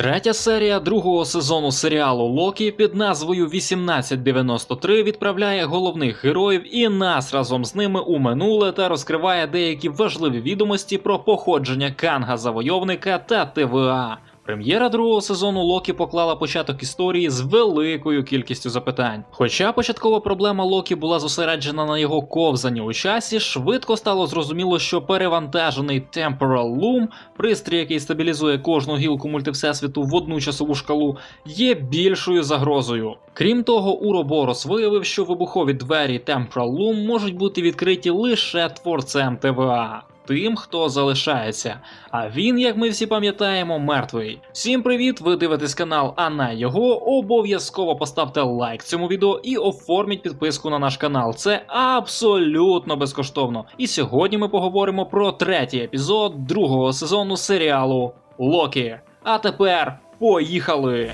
Третя серія другого сезону серіалу Локі під назвою 1893 відправляє головних героїв і нас разом з ними у минуле та розкриває деякі важливі відомості про походження Канга Завойовника та ТВА. Прем'єра другого сезону Локі поклала початок історії з великою кількістю запитань. Хоча початкова проблема Локі була зосереджена на його ковзанні у часі, швидко стало зрозуміло, що перевантажений Temporal Loom, пристрій, який стабілізує кожну гілку мультивсесвіту в одну часову шкалу, є більшою загрозою. Крім того, Уроборос виявив, що вибухові двері Temporal Loom можуть бути відкриті лише творцем ТВА. Тим, хто залишається, а він, як ми всі пам'ятаємо, мертвий. Всім привіт! Ви дивитесь канал, а на його обов'язково поставте лайк цьому відео і оформіть підписку на наш канал. Це абсолютно безкоштовно. І сьогодні ми поговоримо про третій епізод другого сезону серіалу Локі. А тепер поїхали!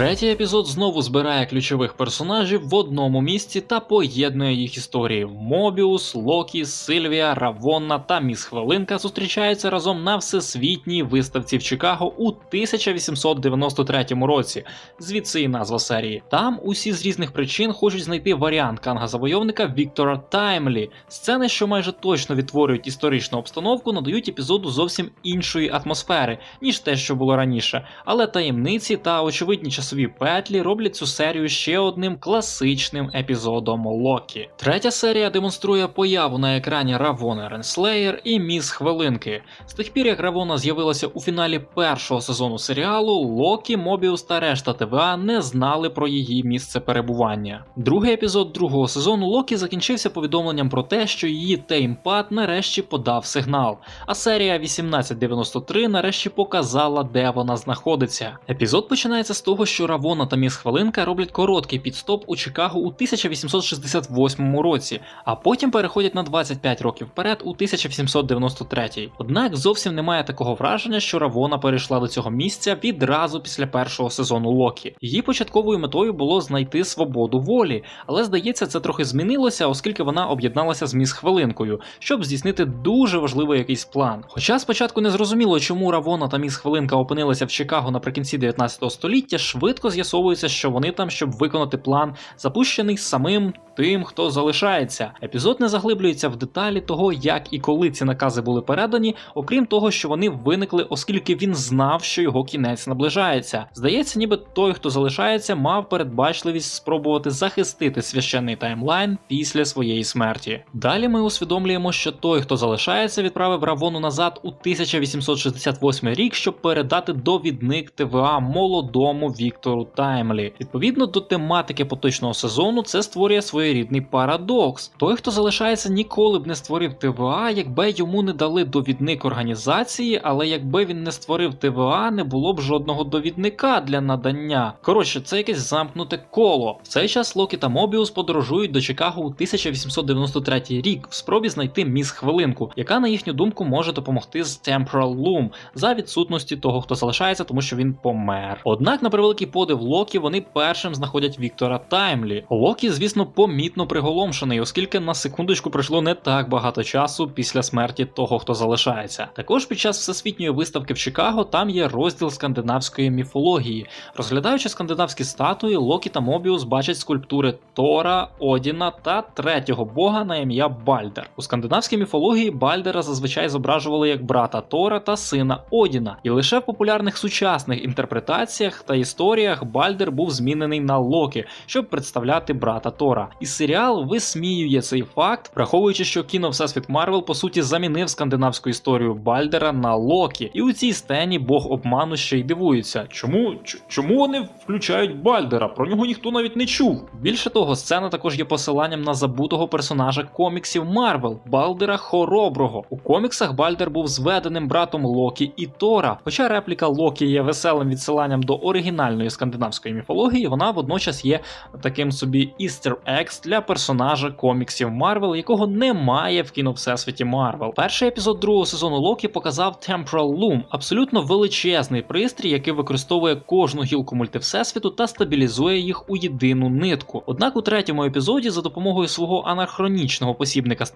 Третій епізод знову збирає ключових персонажів в одному місці та поєднує їх історії. Мобіус, Локі, Сильвія, Равонна та Міс Хвилинка зустрічаються разом на всесвітній виставці в Чикаго у 1893 році. Звідси і назва серії. Там усі з різних причин хочуть знайти варіант канга завойовника Віктора Таймлі. Сцени, що майже точно відтворюють історичну обстановку, надають епізоду зовсім іншої атмосфери, ніж те, що було раніше. Але таємниці та очевидні часові петлі роблять цю серію ще одним класичним епізодом Локі. Третя серія демонструє появу на екрані Равони Ренслеєр і Міс Хвилинки. З тих пір, як Равона з'явилася у фіналі першого сезону серіалу, Локі, Мобіус та решта ТВА не знали про її місце перебування. Другий епізод другого сезону Локі закінчився повідомленням про те, що її теймпад нарешті подав сигнал. А серія 1893 нарешті показала, де вона знаходиться. Епізод починається з того, що Равона та Міс Хвилинка роблять короткий підстоп у Чикаго у 1868 році, а потім переходять на 25 років вперед у 1893. Однак зовсім немає такого враження, що Равона перейшла до цього місця відразу після першого сезону Локі. Її початковою метою було знайти свободу волі, але здається, це трохи змінилося, оскільки вона об'єдналася з Міс Хвилинкою, щоб здійснити дуже важливий якийсь план. Хоча спочатку не зрозуміло, чому Равона та Міс Хвилинка опинилися в Чикаго наприкінці 19 століття, швидко з'ясовується, що вони там, щоб виконати план, запущений самим тим, хто залишається. Епізод не заглиблюється в деталі того, як і коли ці накази були передані, окрім того, що вони виникли, оскільки він знав, що його кінець наближається. Здається, ніби той, хто залишається, мав передбачливість спробувати захистити священний таймлайн після своєї смерті. Далі ми усвідомлюємо, що той, хто залишається, відправив Равону назад у 1868 рік, щоб передати довідник ТВА молодому Віктору Таймлі. Відповідно до тематики поточного сезону, це створює своєрідний парадокс. Той, хто залишається, ніколи б не створив ТВА, якби йому не дали довідник організації, але якби він не створив ТВА, не було б жодного довідника для надання. Коротше, це якесь замкнуте коло. В цей час Локі та Мобіус подорожують до Чикаго у 1893 рік в спробі знайти міс хвилинку, яка, на їхню думку, може допомогти з Temporal Loom за відсутності того, хто залишається, тому що він помер. Однак, на превеликий подив Локі, вони першим знаходять Віктора Таймлі. Локі, звісно, помітно приголомшений, оскільки на секундочку пройшло не так багато часу після смерті того, хто залишається. Також під час всесвітньої виставки в Чикаго там є розділ скандинавської міфології. Розглядаючи скандинавські статуї, Локі та Мобіус бачать скульптури Тора, Одіна та третього бога на ім'я Бальдер. У скандинавській міфології Бальдера зазвичай зображували як брата Тора та сина Одіна, і лише в популярних сучасних інтерпретаціях та історіях Бальдер був змінений на Локі, щоб представляти брата Тора. І серіал висміює цей факт, враховуючи, що кіно Всесвіт Марвел по суті замінив скандинавську історію Бальдера на Локі. І у цій сцені Бог обману ще й дивується, чому чому вони включають Бальдера? Про нього ніхто навіть не чув. Більше того, сцена також є посиланням на забутого персонажа коміксів Марвел Балдера Хороброго. У коміксах Бальдер був зведеним братом Локі і Тора. Хоча репліка Локі є веселим відсиланням до оригінальної оригінальної скандинавської міфології, вона водночас є таким собі easter eggs для персонажа коміксів Марвел, якого немає в кіно всесвіті Марвел. Перший епізод другого сезону Локі показав Temporal Loom, абсолютно величезний пристрій, який використовує кожну гілку мультивсесвіту та стабілізує їх у єдину нитку. Однак у третьому епізоді за допомогою свого анахронічного посібника з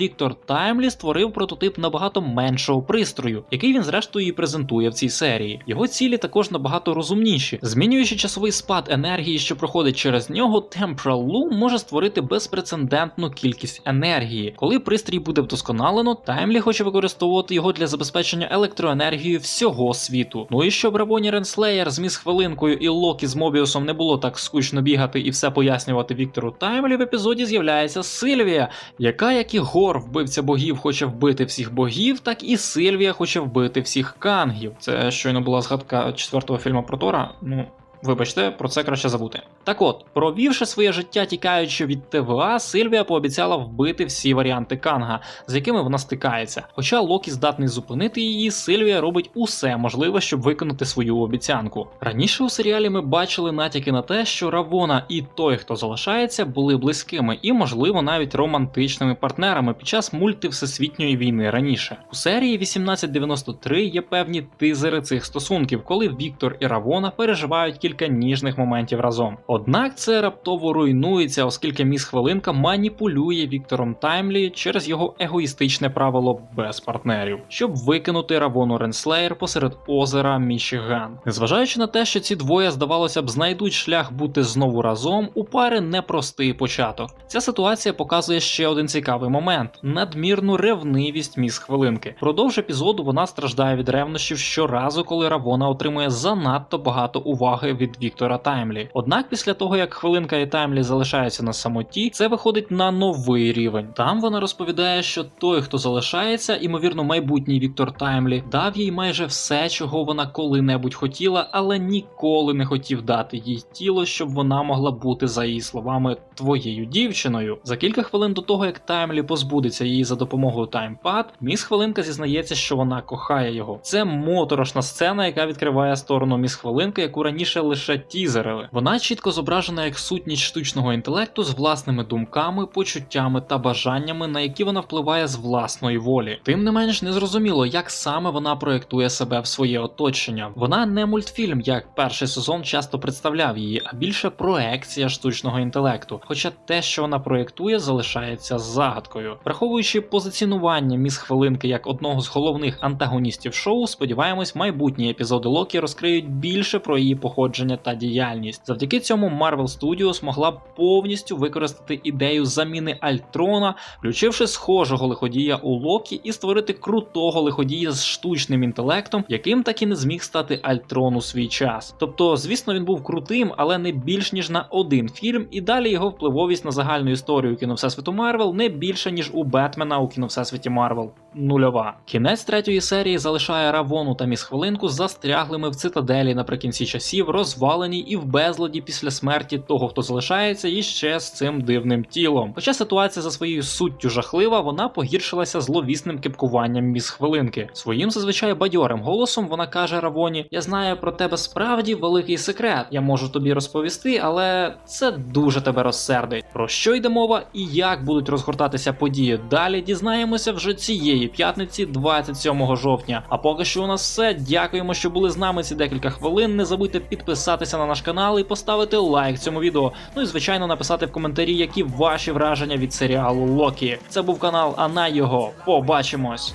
Віктор Таймлі створив прототип набагато меншого пристрою, який він зрештою і презентує в цій серії. Його цілі також набагато розумніші. Змінюючи часовий спад енергії, що проходить через нього, Temporal Loom може створити безпрецедентну кількість енергії. Коли пристрій буде вдосконалено, Таймлі хоче використовувати його для забезпечення електроенергією всього світу. Ну і щоб Равоні Ренслеєр з хвилинкою і Локі з Мобіусом не було так скучно бігати і все пояснювати Віктору Таймлі, в епізоді з'являється Сильвія, яка, як і Гор, вбивця богів, хоче вбити всіх богів, так і Сильвія хоче вбити всіх кангів. Це щойно була згадка четвертого фільму про Тора. Ну. Вибачте, про це краще забути. Так от, провівши своє життя тікаючи від ТВА, Сильвія пообіцяла вбити всі варіанти Канга, з якими вона стикається. Хоча Локі здатний зупинити її, Сильвія робить усе можливе, щоб виконати свою обіцянку. Раніше у серіалі ми бачили натяки на те, що Равона і той, хто залишається, були близькими і, можливо, навіть романтичними партнерами під час мультивсесвітньої війни раніше. У серії 1893 є певні тизери цих стосунків, коли Віктор і Равона переживають кілька ніжних моментів разом. Однак це раптово руйнується, оскільки міс Хвилинка маніпулює Віктором Таймлі через його егоїстичне правило без партнерів, щоб викинути Равону Ренслеєр посеред озера Мічиган. Незважаючи на те, що ці двоє, здавалося б, знайдуть шлях бути знову разом, у пари непростий початок. Ця ситуація показує ще один цікавий момент: надмірну ревнивість міс хвилинки. Продовж епізоду вона страждає від ревнощів щоразу, коли Равона отримує занадто багато уваги від Віктора Таймлі. Однак, після того як хвилинка і Таймлі залишаються на самоті, це виходить на новий рівень. Там вона розповідає, що той, хто залишається, імовірно, майбутній Віктор Таймлі, дав їй майже все, чого вона коли-небудь хотіла, але ніколи не хотів дати їй тіло, щоб вона могла бути, за її словами, твоєю дівчиною. За кілька хвилин до того, як Таймлі позбудеться її за допомогою таймпад, міс хвилинка зізнається, що вона кохає його. Це моторошна сцена, яка відкриває сторону міс хвилинки, яку раніше лише тізерили. Вона чітко зображена як сутність штучного інтелекту з власними думками, почуттями та бажаннями, на які вона впливає з власної волі. Тим не менш, незрозуміло, як саме вона проєктує себе в своє оточення. Вона не мультфільм, як перший сезон часто представляв її, а більше проекція штучного інтелекту. Хоча те, що вона проєктує, залишається загадкою. Враховуючи позиціонування міс хвилинки як одного з головних антагоністів шоу, сподіваємось, майбутні епізоди Локі розкриють більше про її походження та діяльність. Завдяки цьому Marvel Studios могла б повністю використати ідею заміни Альтрона, включивши схожого лиходія у Локі і створити крутого лиходія з штучним інтелектом, яким так і не зміг стати Альтрон у свій час. Тобто, звісно, він був крутим, але не більш ніж на один фільм, і далі його впливовість на загальну історію кіно Всесвіту Марвел не більше ніж у Бетмена у кіно Всесвіті Марвел. Нульова. Кінець третьої серії залишає Равону та міс хвилинку застряглими в цитаделі наприкінці часів, розвалені і в безладі після смерті того, хто залишається, і ще з цим дивним тілом. Хоча ситуація за своєю суттю жахлива, вона погіршилася зловісним кипкуванням міс хвилинки. Своїм зазвичай бадьорим голосом вона каже Равоні: Я знаю про тебе справді великий секрет. Я можу тобі розповісти, але це дуже тебе розсердить. Про що йде мова і як будуть розгортатися події далі, дізнаємося вже цієї п'ятниці, 27 жовтня. А поки що у нас все. Дякуємо, що були з нами ці декілька хвилин. Не забудьте підписатися на наш канал і поставити лайк цьому відео. Ну і звичайно написати в коментарі, які ваші враження від серіалу Локі. Це був канал, а на його побачимось.